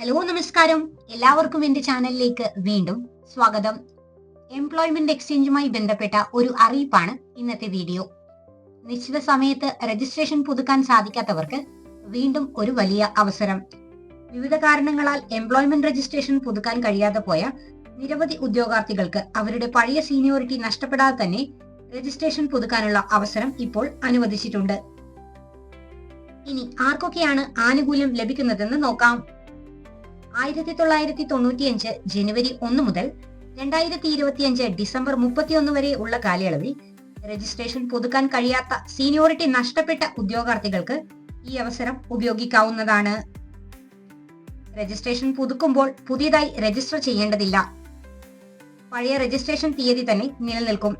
Hello നമസ്കാരം. എല്ലാവർക്കും എന്റെ ചാനലിലേക്ക് വീണ്ടും സ്വാഗതം. എംപ്ലോയ്മെന്റ് എക്സ്ചേഞ്ചുമായി ബന്ധപ്പെട്ട ഒരു അറിയിപ്പാണ് ഇന്നത്തെ വീഡിയോ. നിശ്ചിത സമയത്ത് രജിസ്ട്രേഷൻ പുതുക്കാൻ സാധിക്കാത്തവർക്ക് വീണ്ടും ഒരു വലിയ അവസരം. വിവിധ കാരണങ്ങളാൽ എംപ്ലോയ്മെന്റ് രജിസ്ട്രേഷൻ പുതുക്കാൻ കഴിയാതെ പോയ നിരവധി ഉദ്യോഗാർത്ഥികൾക്ക് അവരുടെ പഴയ സീനിയോറിറ്റി നഷ്ടപ്പെടാതെ തന്നെ രജിസ്ട്രേഷൻ പുതുക്കാനുള്ള അവസരം ഇപ്പോൾ അനുവദിച്ചിട്ടുണ്ട്. ഇനി ആർക്കൊക്കെയാണ് ആനുകൂല്യം ലഭിക്കുന്നതെന്ന് നോക്കാം. ആയിരത്തി തൊള്ളായിരത്തി തൊണ്ണൂറ്റിയഞ്ച് ജനുവരി ഒന്ന് മുതൽ രണ്ടായിരത്തി ഇരുപത്തിയഞ്ച് ഡിസംബർ മുപ്പത്തിയൊന്ന് വരെ ഉള്ള കാലയളവിൽ രജിസ്ട്രേഷൻ പുതുക്കാൻ കഴിയാത്ത സീനിയോറിറ്റി നഷ്ടപ്പെട്ട ഉദ്യോഗാർത്ഥികൾക്ക് ഈ അവസരം ഉപയോഗിക്കാവുന്നതാണ്. രജിസ്ട്രേഷൻ പുതുക്കുമ്പോൾ പുതിയതായി രജിസ്റ്റർ ചെയ്യേണ്ടതില്ല. പഴയ രജിസ്ട്രേഷൻ തീയതി തന്നെ നിലനിൽക്കും.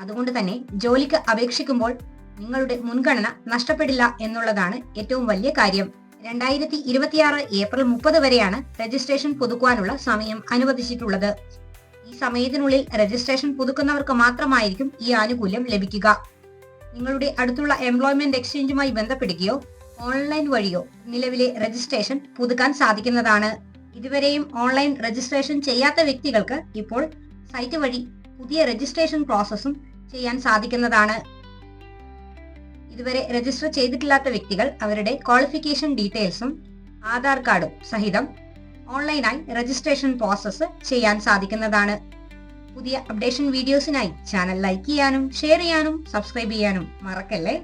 അതുകൊണ്ട് തന്നെ ജോലിക്ക് അപേക്ഷിക്കുമ്പോൾ നിങ്ങളുടെ മുൻഗണന നഷ്ടപ്പെടില്ല എന്നുള്ളതാണ് ഏറ്റവും വലിയ കാര്യം. രണ്ടായിരത്തി ഇരുപത്തിയാറ് ഏപ്രിൽ മുപ്പത് വരെയാണ് രജിസ്ട്രേഷൻ പുതുക്കുവാനുള്ള സമയം അനുവദിച്ചിട്ടുള്ളത്. ഈ സമയത്തിനുള്ളിൽ രജിസ്ട്രേഷൻ പുതുക്കുന്നവർക്ക് മാത്രമായിരിക്കും ഈ ആനുകൂല്യം ലഭിക്കുക. നിങ്ങളുടെ അടുത്തുള്ള എംപ്ലോയ്മെന്റ് എക്സ്ചേഞ്ചുമായി ബന്ധപ്പെടുകയോ ഓൺലൈൻ വഴിയോ നിലവിലെ രജിസ്ട്രേഷൻ പുതുക്കാൻ സാധിക്കുന്നതാണ്. ഇതുവരെയും ഓൺലൈൻ രജിസ്ട്രേഷൻ ചെയ്യാത്ത വ്യക്തികൾക്ക് ഇപ്പോൾ സൈറ്റ് വഴി പുതിയ രജിസ്ട്രേഷൻ പ്രോസസ്സും ചെയ്യാൻ സാധിക്കുന്നതാണ്. ഇതുവരെ രജിസ്റ്റർ ചെയ്തിട്ടില്ലാത്ത വ്യക്തികൾ അവരുടെ ക്വാളിഫിക്കേഷൻ ഡീറ്റെയിൽസും ആധാർ കാർഡും സഹിതം ഓൺലൈനായി രജിസ്ട്രേഷൻ പ്രോസസ്സ് ചെയ്യാൻ സാധിക്കുന്നതാണ്. പുതിയ അപ്ഡേഷൻ വീഡിയോസിനായി ചാനൽ ലൈക്ക് ചെയ്യാനും ഷെയർ ചെയ്യാനും സബ്സ്ക്രൈബ് ചെയ്യാനും മറക്കല്ലേ?